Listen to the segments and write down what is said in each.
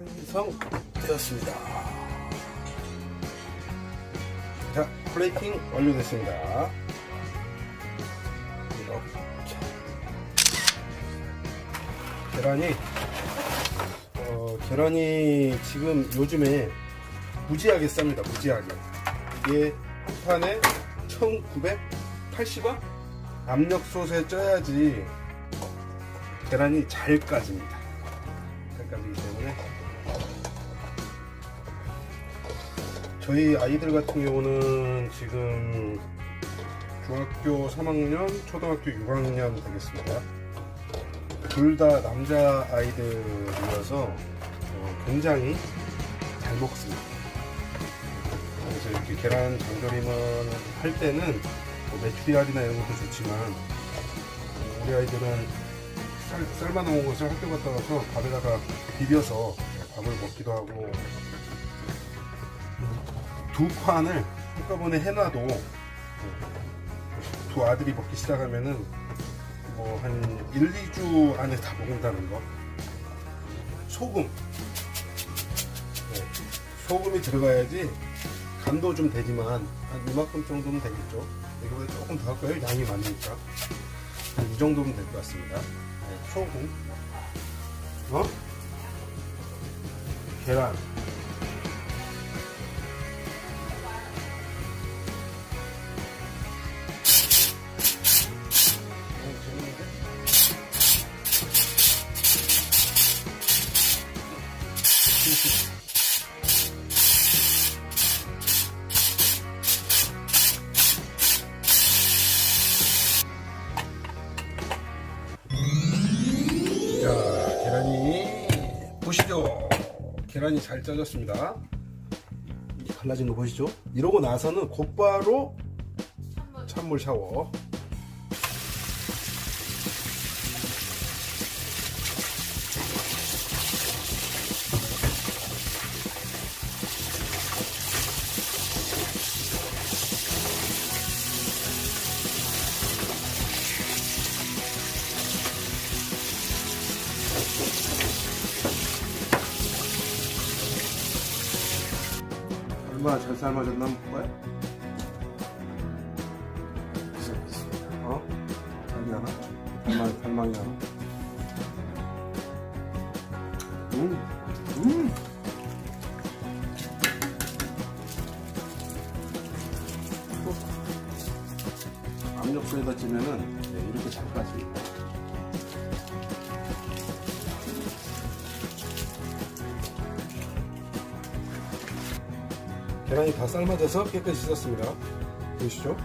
완성되었습니다. 자, 플레이팅 완료됐습니다. 이렇게. 계란이, 어, 계란이 지금 요즘에 무지하게 쌉니다. 무지하게. 이게 한 판에 1980원? 압력솥에 쪄야지 계란이 잘 까집니다. 저희 아이들 같은 경우는 지금 중학교 3학년, 초등학교 6학년 되겠습니다. 둘 다 남자 아이들이어서 어, 굉장히 잘 먹습니다. 그래서 이렇게 계란 장조림을 할 때는 뭐 메추리알이나 이런 것도 좋지만 어, 우리 아이들은 쌀, 삶아 놓은 것을 학교 갔다 와서 밥에다가 비벼서 밥을 먹기도 하고 두 판을 한꺼번에 해놔도 두 아들이 먹기 시작하면은 뭐 한 1, 2주 안에 다 먹는다는 거. 소금. 네, 소금이 들어가야지 간도 좀 되지만 한 이만큼 정도는 되겠죠. 이거보다 조금 더 할까요? 양이 많으니까. 한 이 정도면 될 것 같습니다. 네, 소금. 어? 계란 보시죠. 계란이 잘 짜졌습니다. 이 갈라진 거 보시죠. 이러고 나서는 곧바로 찬물 샤워. 얼마나 잘 삶아졌나 볼까요? 어? 아니 하나? 달망, 달망이 하나? 음, 음. 압력솥에다 찌면은 네, 이렇게 잘 빠집 계란이 다 삶아져서 깨끗이 씻었습니다. 보이시죠?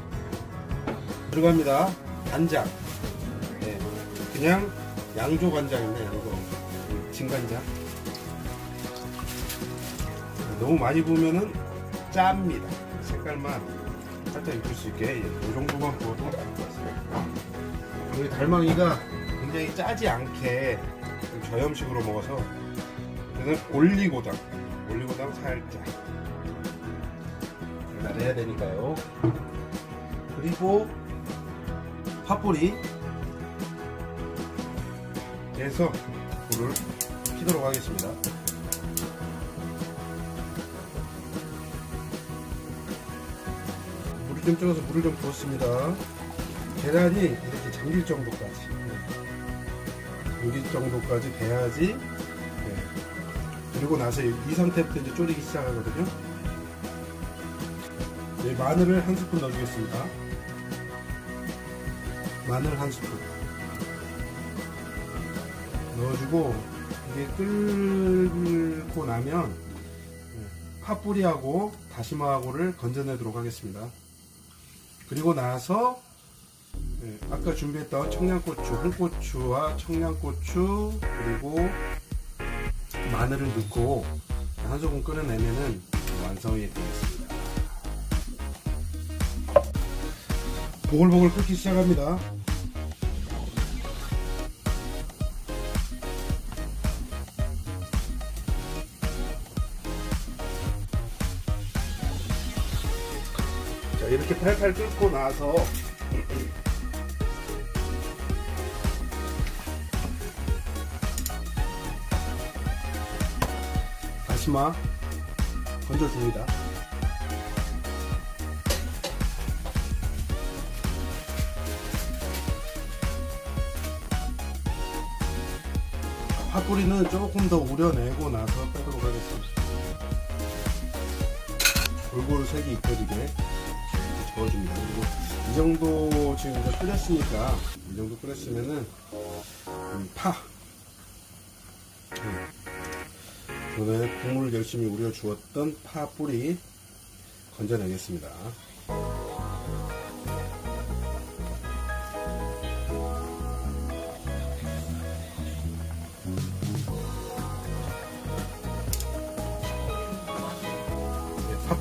들어갑니다. 간장. 네, 그냥 양조 간장입니다. 양조. 음, 진간장. 너무 많이 부으면은 짭니다. 색깔만 살짝 입힐 수 있게 이 정도만 부어도 나을 것 같습니다. 우리 달망이가 굉장히 짜지 않게 좀 저염식으로 먹어서 저는 올리고당, 올리고당 살짝. 잘해야 되니까요. 그리고 팥뿌리 해서 불을 피도록 하겠습니다. 물을 좀 찍어서 물을 좀 부었습니다. 계란이 이렇게 잠길 정도까지 잠길 정도까지 돼야지 네. 그리고 나서 이 상태부터 이제 졸이기 시작하거든요. 네, 마늘을 한 스푼 넣어주겠습니다. 마늘 한 스푼 넣어주고 이게 끓고 나면 네, 파뿌리하고 다시마하고를 건져내도록 하겠습니다. 그리고 나서 네, 아까 준비했던 청양고추, 홍고추와 청양고추 그리고 마늘을 넣고 한 소금 끓여내면은 완성이 되겠습니다. 보글보글 끓기 시작합니다. 자, 이렇게 팔팔 끓고 나서 마지막 건져줍니다. 뿌리는 조금 더 우려내고 나서 빼도록 하겠습니다. 골고루 색이 입혀지게 저어줍니다. 그리고 이 정도 지금 이제 끓였으니까 이 정도 끓였으면은 음, 파 음, 전에 국물을 열심히 우려 주었던 파 뿌리 건져내겠습니다.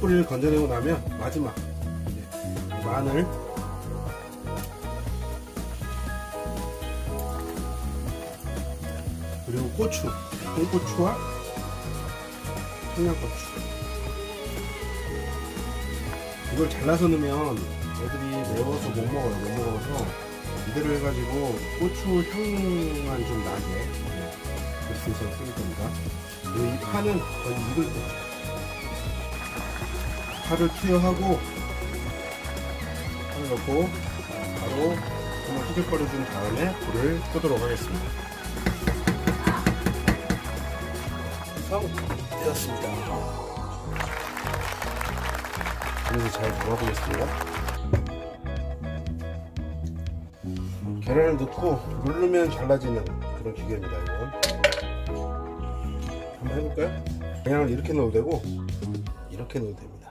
뿌리를 건져내고 나면 마지막 마늘. 그리고 고추 홍고추와 청양고추. 이걸 잘라서 넣으면 애들이 매워서 못 먹어요. 못 먹어서 이대로 해가지고 고추 향만 좀 나게 네, 해서 끓일 겁니다. 이 파는 거의 익을 때 파를 투여하고 파를 넣고 바로 한번 후적거려 준 다음에 불을 끄도록 하겠습니다. 완성되었습니다. 그래서 잘 담아보겠습니다. 계란을 넣고 누르면 잘라지는 그런 기계입니다. 이건 한번 해볼까요? 계란을 이렇게 넣어도 되고 이렇게 넣어도 됩니다.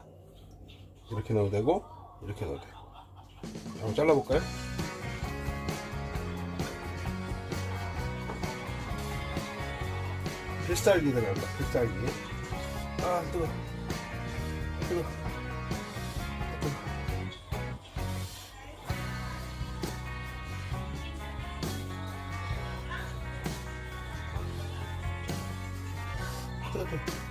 이렇게 넣어도 되고 이렇게 넣어도 되고. 한번 잘라볼까요? 필살기 들어간다 필살기. 아 뜨거. 뜨거. 뜨거. 뜨거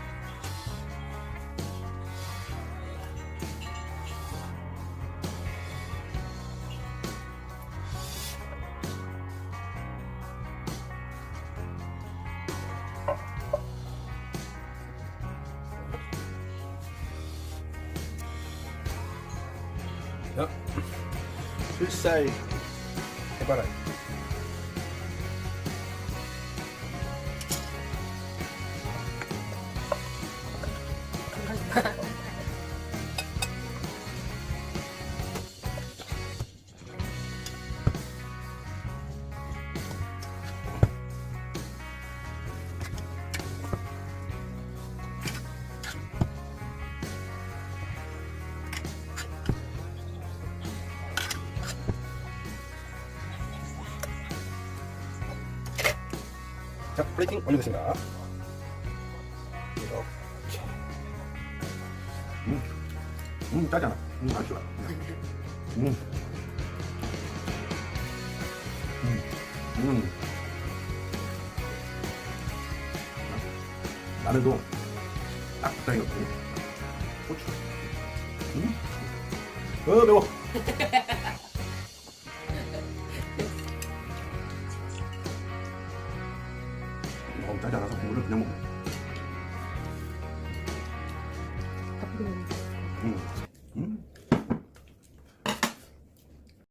자, 필살 해봐 플레이팅 완료됐습니다. 이렇게. 음, 음, 짜지 않아. 음, 맛있어. 음. 음, 음. 마늘도 딱 적당히 넣고 고추. 음. 어, 매워. 너무